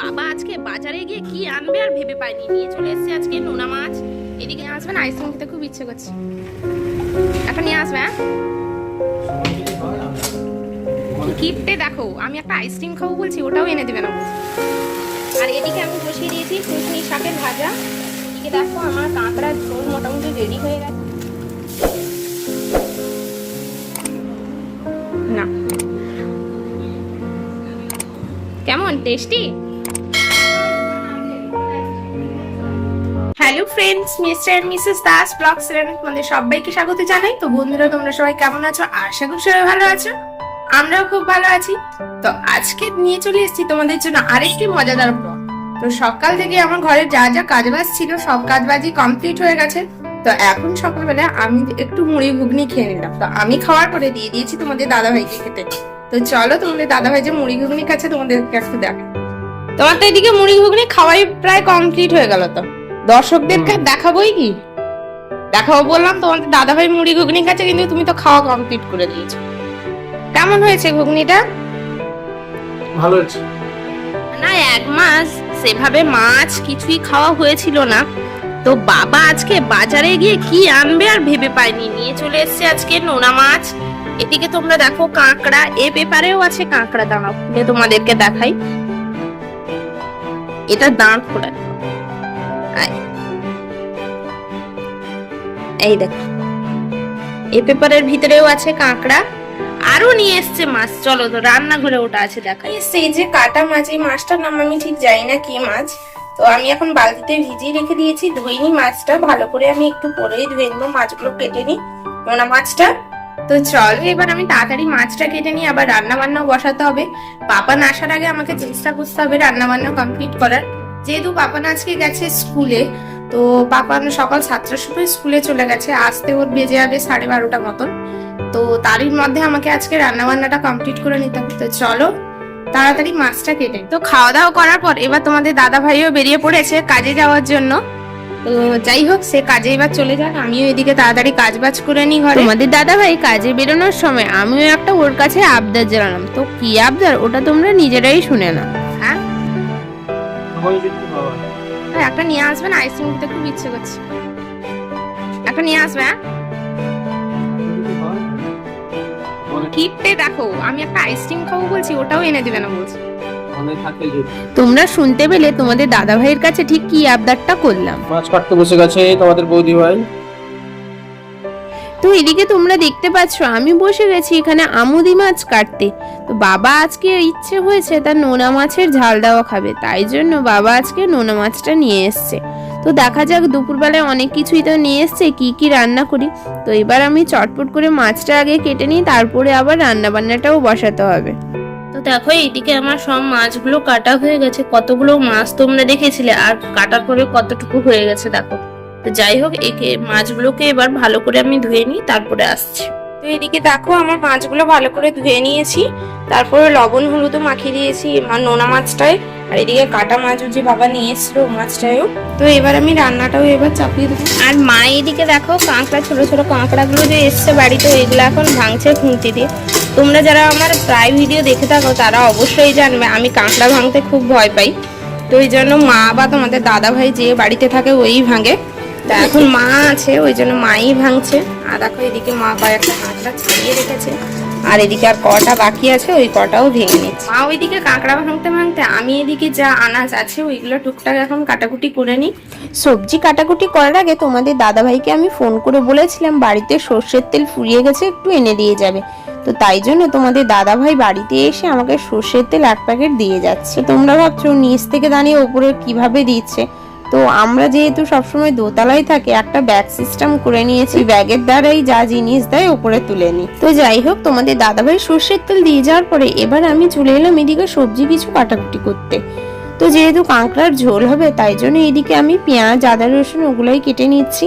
বাবা আজকে বাজারে গিয়ে কি আনবে আর ভেবে পাইনি। নিয়ে চলে এসেছে আজকে নোনা মাছ। এদিকে আসবেন আইসক্রিম খেতে খুব ইচ্ছে করছে। এখন নিয়ে আসবে হ্যাঁ? কিপটে দেখো আমি একটা আইসক্রিম খাব বলছি ওটাও এনে দেবে না আর এদিকে আমি বসিয়ে দিয়েছি শুকনি শাকের ভাজা। এদিকে দেখো আমার কাঁকড়া ঝোল মোটামুটি রেডি হয়ে গেছে। না। কেমন tasty? Friends mister and missus Das blog চ্যানেলে তোমাদের সবাইকে স্বাগত জানাই। তো বন্ধুরা, তোমরা সবাই কেমন আছো? আশা করি সবাই ভালো আছো। আমরাও খুব ভালো আছি। তো আজকে নিয়ে চলে এসেছি তোমাদের জন্য আরেকটি মজাদার ব্লগ। তো সকাল থেকে আমার ঘরে যা যা কাজ বাজ ছিল, সব কাজ বাজই কমপ্লিট হয়ে গেছে। তো এখন সকালবেলা আমি একটু মুড়ি, ঘুগনি খেয়ে নিলাম। তো আমি খাওয়ার পরে দিয়ে দিয়েছি তোমাদের দাদা ভাইকে খেতে। তো চলো, তোমাদের দাদা ভাই যে মুড়ি, ঘুগনি খাচ্ছে, তোমাদেরকে একটু দেখ তোমার তো এদিকে মুড়ি, ঘুগনি খাওয়াই প্রায় কমপ্লিট হয়ে গেল তো। দর্শকদেরকে আর দেখাবোই কি? দেখাবো বললাম তোমাদের দাদা ভাই মুড়ি ঘুগনি খাচ্ছে কিন্তু তুমি তো খাওয়া কমপ্লিট করে দিয়েছ। কেমন হয়েছে ঘুগনিটা? ভালো হচ্ছে না এক মাস সেভাবে মাছ কিছুই খাওয়া হয়েছিল না। তো বাবা আজকে বাজারে গিয়ে কি আনবে আর ভেবে পায়নি। নিয়ে চলে এসেছে আজকে নোনা মাছ। এদিকে তোমরা দেখো কাঁকড়া এ পেপারেও আছে কাঁকড়া দাঁড়াও তোমাদেরকে দেখাই। এটা দাঁত খোলা এই দেখো। এ পেপারের ভিতরেও আছে কাঁকড়া। আরও নিয়ে এসছে মাছ। চলো তো রান্না রান্নাঘরে ওটা আছে দেখা সেই যে কাটা মাছ এই মাছটার নাম আমি ঠিক জানি না কি মাছ। তো আমি এখন বালতিতে ভিজিয়ে রেখে দিয়েছি। ধুইনি মাছটা ভালো করে আমি একটু পরেই ধুয়ে নেব মাছগুলো কেটে নিই। নোনা মাছটা তো চল এবার আমি তাড়াতাড়ি মাছটা কেটে নিই। আবার রান্না বান্নাও বসাতে হবে। পাপান আসার আগে আমাকে চেষ্টা করতে হবে রান্না বান্না কমপ্লিট করার। যেহেতু পাপান আজকে গেছে স্কুলে তো পাপান সকাল সাতটার সময় স্কুলে চলে গেছে। আসতে ওর বেজে যাবে সাড়ে বারোটা মতন। তো তারই মধ্যে আমাকে আজকে রান্না বান্নাটা কমপ্লিট করে নিতে হবে। তো চলো তাড়াতাড়ি মাছটা কেটে তো খাওয়া দাওয়া করার পর এবার তোমাদের দাদা ভাইও বেরিয়ে পড়েছে কাজে যাওয়ার জন্য। তো যাই হোক সে কাজে এবার চলে যাক। আমিও এদিকে তাড়াতাড়ি কাজ বাজ করে নিই ঘরে। তোমাদের দাদা ভাই কাজে বেরোনোর সময় আমিও একটা ওর কাছে আবদার জানালাম। তো কি আবদার? ওটা তোমরা নিজেরাই শুনে না হ্যাঁ? একটা নিয়ে আসবেন আইসক্রিম খেতে খুব ইচ্ছে করছে। একটা নিয়ে আসবে হ্যাঁ? কিপটে দেখো আমি একটা আইসক্রিম খাব বলছি ওটাও এনে দিবে না বলছি। তোমরা শুনতে পেলে তোমাদের দাদা ভাইয়ের কাছে ঠিক কি আবদারটা করলাম। মাছ কাটতে বসে গেছে তোমাদের বৌদি ভাই। তো এদিকে তোমরা দেখতে পাচ্ছ, আমি বসে গেছি এখানে আমুদি মাছ কাটতে। তো বাবা আজকে ইচ্ছে হয়েছে তার নোনা মাছের ঝাল দেওয়া খাবে, তাই জন্য বাবা আজকে নোনা মাছটা নিয়ে এসছে। তো দেখা যাক দুপুরবেলায় অনেক কিছুই তো নিয়ে এসছে, কি কি রান্না করি। তো এবার আমি চটপট করে মাছটা আগে কেটে নিই, তারপরে আবার রান্না বান্নাটাও বসাতে হবে। তো দেখো, এইদিকে আমার সব মাছগুলো কাটা হয়ে গেছে, কতগুলো মাছ তোমরা দেখেছিলে, আর কাটার পরে কতটুকু হয়ে গেছে, দেখো। তো যাই হোক একে মাছগুলোকে এবার ভালো করে আমি ধুয়ে নিই তারপরে আসছি। তো এদিকে দেখো আমার মাছগুলো ভালো করে ধুয়ে নিয়েছি। তারপরে লবণ হলুদও মাখিয়ে দিয়েছি আমার নোনা মাছটায়। আর এদিকে কাটা মাছও যে বাবা নিয়ে এসেছিল মাছটায়ও। তো এবার আমি রান্নাটাও এবার চাপিয়ে দেবো। আর মা এদিকে দেখো কাঁকড়া ছোট ছোট কাঁকড়াগুলো যে এসছে বাড়িতে এগুলো এখন ভাঙছে খুঁতি দিয়ে। তোমরা যারা আমার প্রায় ভিডিও দেখে থাকো তারা অবশ্যই জানবে আমি কাঁকড়া ভাঙতে খুব ভয় পাই। তো ওই জন্য মা বা তোমাদের দাদা ভাই যে বাড়িতে থাকে ওই ভাঙে। তা এখন মা আছে ওই জন্য মাই ভাঙছে। আর দেখো এদিকে মা কয়েকটা কাঁকড়া ছাড়িয়ে রেখেছে। আর এদিকে আর কটা বাকি আছে ওই কটাও ভেঙে নিচ্ছে। মা ওইদিকে কাঁকড়া ভাঙতে ভাঙতে আমি এদিকে যা আনাজ আছে ওইগুলো টুকটাক এখন কাটাকুটি করে নিই। সবজি কাটাকুটি করার আগে তোমাদের দাদা ভাইকে আমি ফোন করে বলেছিলাম বাড়িতে সর্ষের তেল ফুরিয়ে গেছে একটু এনে দিয়ে যাবে। তো তাই জন্য তোমাদের দাদা ভাই বাড়িতে এসে আমাকে সর্ষের তেল এক প্যাকেট দিয়ে যাচ্ছে। তোমরা ভাবছ নিচ থেকে দাঁড়িয়ে ওপরে কীভাবে দিচ্ছে? তো আমরা যেহেতু সবসময় দোতলায় থাকি, একটা ব্যাগ সিস্টেম করে নিয়েছি। ব্যাগের দ্বারাই যা জিনিস দেয় ওপরে তুলে নিই। তো যাই হোক, তোমাদের দাদা ভাই সর্ষের তেল দিয়ে যাওয়ার পরে এবার আমি চলে এলাম এদিকে সবজি কিছু কাটাকুটি করতে। তো যেহেতু কাঁকড়ার ঝোল হবে, তাই জন্য এদিকে আমি পেঁয়াজ, আদা, রসুন ওগুলোই কেটে নিচ্ছি।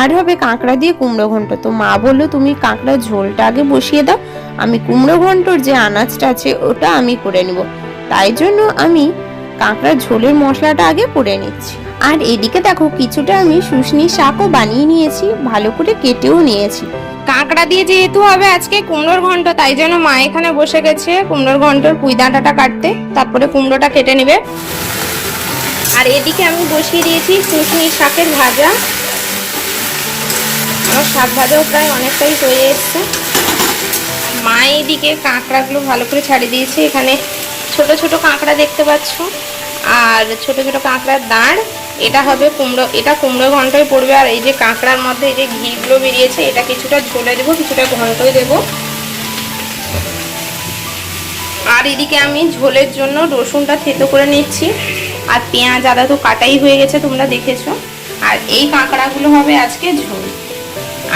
আর হবে কাঁকড়া দিয়ে কুমড়ো ঘন্ট। তো মা বলল, তুমি কাঁকড়ার ঝোলটা আগে বসিয়ে দাও। আমি কুমড়ো ঘন্টর যে আনাজটা আছে, ওটা আমি করে নেব। তাই জন্য আমি কাঁকড়ার ঝোলের মশলাটা আগে করে নিচ্ছি। আর এদিকে দেখো কিছুটা আমি শুশনি শাকও বানিয়ে নিয়েছি, ভালো করে কেটেও নিয়েছি। কাঁকড়া দিয়ে যেহেতু হবে আজকে কুমড়োর ঘন্ট, তাই জন্য মা এখানে বসে গেছে কুমড়োর ঘন্টর পুঁই ডাঁটাটা কাটতে। তারপরে কুমড়োটা কেটে নেবে। আর এদিকে আমি বসিয়ে দিয়েছি শুশনি শাকের ভাজা। আমার শাক ভাজাও প্রায় অনেকটাই হয়ে এসছে। মা এদিকে কাঁকড়াগুলো ভালো করে ছাড়িয়ে দিয়েছে। এখানে ছোট ছোট কাঁকড়া দেখতে পাচ্ছ। আর ছোট ছোট কাঁকড়ার দাঁড়, এটা হবে কুমড়ো, এটা কুমড়ো ঘন্টায় পড়বে। আর এই যে কাঁকড়ার মধ্যে এই যে ঘিগুলো বেরিয়েছে, এটা কিছুটা ঝোলে দেবো, কিছুটা ঘন্টই দেবো। আর এদিকে আমি ঝোলের জন্য রসুনটা থেতো করে নিচ্ছি। আর পেঁয়াজ, আদা তো কাটাই হয়ে গেছে, তোমরা দেখেছ। আর এই কাঁকড়াগুলো হবে আজকে ঝোল।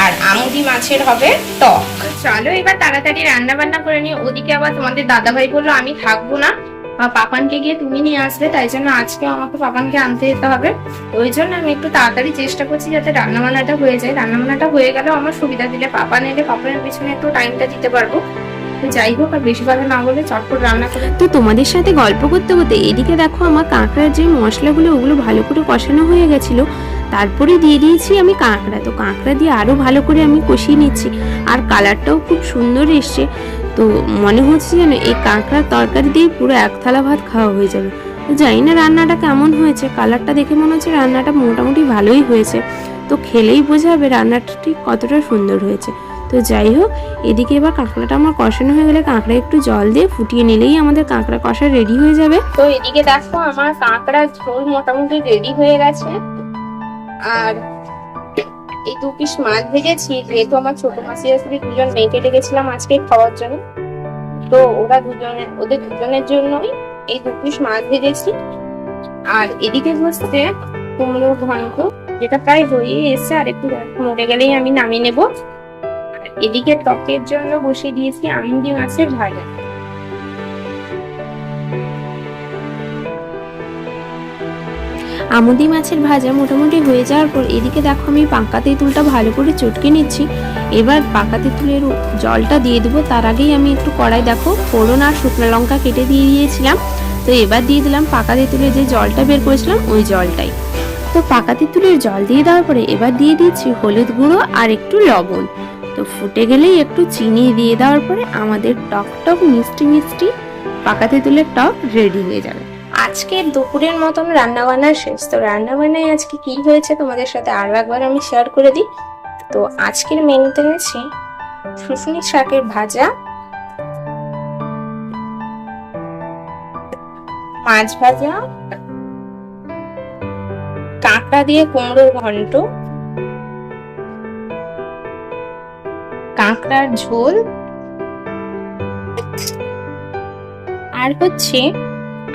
আর আমুদি মাছের হবে টক। চলো এবার তাড়াতাড়ি রান্না বান্না করে নিয়ে ওদিকে আবার তোমাদের দাদাভাই বলল আমি থাকব না। পাপানকে গিয়ে তুমি নিয়ে আসবে। তাই জন্য আজকে আমাকে পাপানকে আনতে যেতে হবে। ওই জন্য আমি একটু তাড়াতাড়ি চেষ্টা করছি যাতে রান্না বান্নাটা হয়ে যায়। রান্না বান্নাটা হয়ে গেলেও আমার সুবিধা দিলে পাপান এলে পাপানের পিছনে একটু টাইমটা দিতে পারব। যাই হোক আর বেশি কথা না বলে চটপট রান্না করে তো তোমাদের সাথে গল্প করতে করতে এদিকে দেখো আমার কাঁকড়ার যে মশলাগুলো ওগুলো ভালো করে কষানো হয়ে গেছিল। তারপরে দিয়ে দিয়েছি আমি কাঁকড়া। তো কাঁকড়া দিয়ে আরও ভালো করে আমি কষিয়ে নিচ্ছি। আর কালারটাও খুব সুন্দর এসছে। তো মনে হচ্ছে যেন এই কাঁকড়ার তরকারি দিয়ে পুরো এক থালা ভাত খাওয়া হয়ে যাবে। তো জানি না রান্নাটা কেমন হয়েছে। কালারটা দেখে মনে হচ্ছে রান্নাটা মোটামুটি ভালোই হয়েছে। তো খেলেই বোঝা যাবে রান্নাটা ঠিক কতটা সুন্দর হয়েছে। তো যাই হোক, এদিকে এবার কাঁকড়াটা আমার কষানো হয়ে গেলে কাঁকড়া একটু জল দিয়ে ফুটিয়ে নিলেই আমাদের কাঁকড়া কষা রেডি হয়ে যাবে। তো এদিকে দেখো আমার কাঁকড়া ঝোল মোটামুটি রেডি হয়ে গেছে। আর এই দু পিস মাছ ভেজেছি, যেহেতু আমার ছোট মাসি আসলে দুজন মেয়েকে ডেকেছিলাম আজকে খাওয়ার জন্য। তো ওরা দুজনে, ওদের দুজনের জন্যই এই দু পিস মাছ ভেজেছি। আর এদিকে হচ্ছে কুমড়ো ঘন্ট, যেটা প্রায় হয়ে এসছে, আর একটু মরে গেলেই আমি নামিয়ে নেব। এদিকে টকের জন্য বসিয়ে দিয়েছি আমুদি মাছের ভাজা। আমুদি মাছের ভাজা মোটামুটি হয়ে যাওয়ার পর এদিকে দেখো আমি পাকা তেঁতুলটা ভালো করে চটকে নিচ্ছি। এবার পাকা তেঁতুলের জলটা দিয়ে দেবো। তার আগেই আমি একটু কড়াই দেখো, ফোড়ন আর শুকনো লঙ্কা কেটে দিয়ে দিয়েছিলাম। তো এবার দিয়ে দিলাম পাকা তেঁতুলের যে জলটা বের করেছিলাম ওই জলটাই। তো পাকা তেঁতুলের জল দিয়ে দেওয়ার পরে এবার দিয়ে দিচ্ছি হলুদ গুঁড়ো আর একটু লবণ। তো ফুটে গেলেই একটু চিনি দিয়ে দেওয়ার পরে আমাদের টক টক মিষ্টি মিষ্টি পাকা তেঁতুলের টক রেডি হয়ে যাবে। আজকের দুপুরের মতন রান্না বান্না শেষ। তো রান্না বান্নায় আজকে কি হয়েছে তোমাদের সাথে আরও একবার আমি শেয়ার করে দিই? তো আজকের মেনুতে রয়েছে শুশুনি শাকের ভাজা, মাছ ভাজা, কাঁকড়া দিয়ে কুমড়োর ঘন্ট, কাঁকড়ার ঝোল, আর হচ্ছে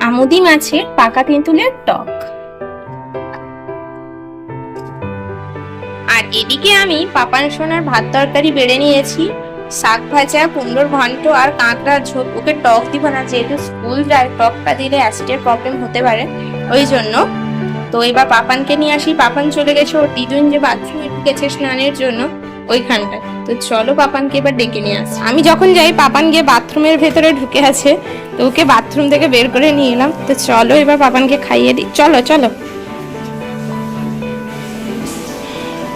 আমুদি মাছের পাকা তেঁতুলের টক। আর এদিকে আমি পাপান সোনার ভাত তরকারি বেড়ে নিয়েছি। শাক ভাজা, কুমড়োর ঘন্ট আর কাঁকড়ার ঝোল। ওকে টক দিব না, যেহেতু স্কুল যায় টকটা দিলে অ্যাসিডের প্রবলেম হতে পারে। ওই জন্য তো এবার পাপানকে নিয়ে আসি। পাপান চলে গেছে, ওর দিদুন যে বাথরুমে ঢুকেছে স্নানের জন্য। ওইখানটায়। তো চলো পাপানকে এবার ডেকে নিয়ে আস। আমি যখন যাই, পাপান গিয়ে বাথরুমের ভেতরে ঢুকে আছে। তো ওকে বাথরুম থেকে বের করে নিয়ে এলাম। তো চলো এবার পাপানকে খাইয়ে দিই। চলো চলো।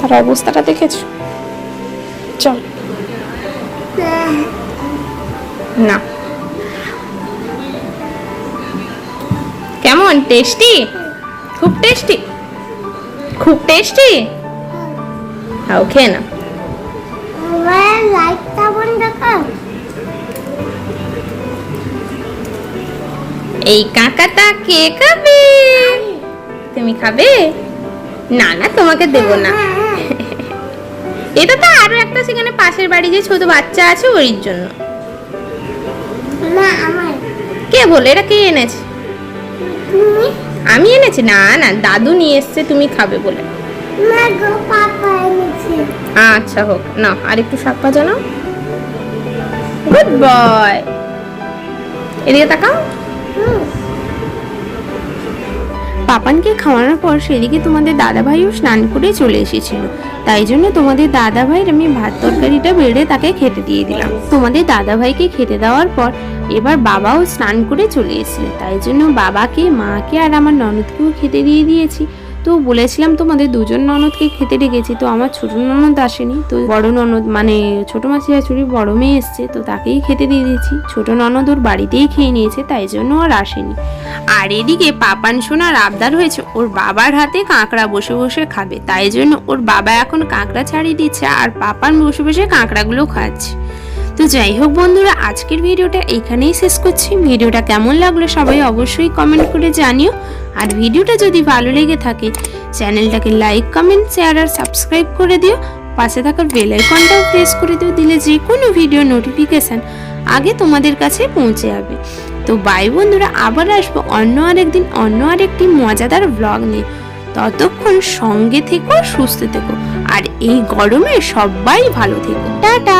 তার অবস্থাটা দেখেছ? চল। না। কেমন? টেস্টি? খুব টেস্টি? খুব টেস্টি? হ্যাঁ খেয়ে না লাইটটা বন্ধ কর এই কাকাটা কে খাবে? তুমি খাবে? না না তোমাকে দেবো না। এটা তো আরও একটা সেখানে পাশের বাড়ি যে ছোট বাচ্চা আছে ওর জন্য। কে বলে? এটা কে এনেছে? আমি এনেছি? না না দাদু নিয়ে এসছে তুমি খাবে বলে। না গো পাপা এনেছে। আচ্ছা হোক না আর একটু শাক ভাজা নাও। গুড বয় এদিকে তাকাও। পাপানকে খাওয়ানোর পর সেদিকে তোমাদের দাদাভাইও স্নান করে চলে এসেছিল। তাই জন্য তোমাদের দাদাভাইয়ের আমি ভাত তরকারিটা বেড়ে তাকে খেতে দিয়ে দিলাম। তোমাদের দাদাভাইকে খেতে দেওয়ার পর এবার বাবাও স্নান করে চলে এসেছিল তাই জন্য বাবাকে, মাকে আর আমার ননদকেও খেতে দিয়ে দিয়েছি। তো বলেছিলাম তোমাদের দুজন ননদকে খেতে ডেকেছি, তো আমার ছোট ননদ আসেনি, তো বড় ননদ মানে ছোট মাসি শাশুড়ি বড় মেয়ে এসছে, তো তাকেই খেতে দিয়ে দিয়েছি। ছোট ননদ ওর বাড়িতেই খেয়ে নিয়েছে, তাই জন্য আর আসেনি। আর এদিকে পাপান সোনার আবদার হয়েছে, ওর বাবার হাতে কাঁকড়া বসে বসে খাবে, তাই জন্য ওর বাবা এখন কাঁকড়া ছাড়িয়ে দিচ্ছে, আর পাপান বসে বসে কাঁকড়াগুলো খাচ্ছে। তো যাই হোক বন্ধুরা, আজকের ভিডিওটা এখানেই শেষ করছি। ভিডিওটা কেমন লাগল সবাই অবশ্যই কমেন্ট করে জানিও। আর ভিডিওটা যদি ভালো লেগে থাকে, চ্যানেলটাকে লাইক কমেন্ট শেয়ার আর সাবস্ক্রাইব করে দিও। পাশে থাকার বেল আইকনটাও প্রেস করে দিও, দিলে যে কোনো ভিডিও নোটিফিকেশান আগে তোমাদের কাছে পৌঁছে যাবে। তো বাই বন্ধুরা, আবার আসব অন্য আরেকদিন, অন্য আরেকটি মজাদার ব্লগ নিয়ে। ততক্ষণ সঙ্গে থেকো, সুস্থ থেকো। আর এই গরমে সবাই ভালো থেকো। টাটা!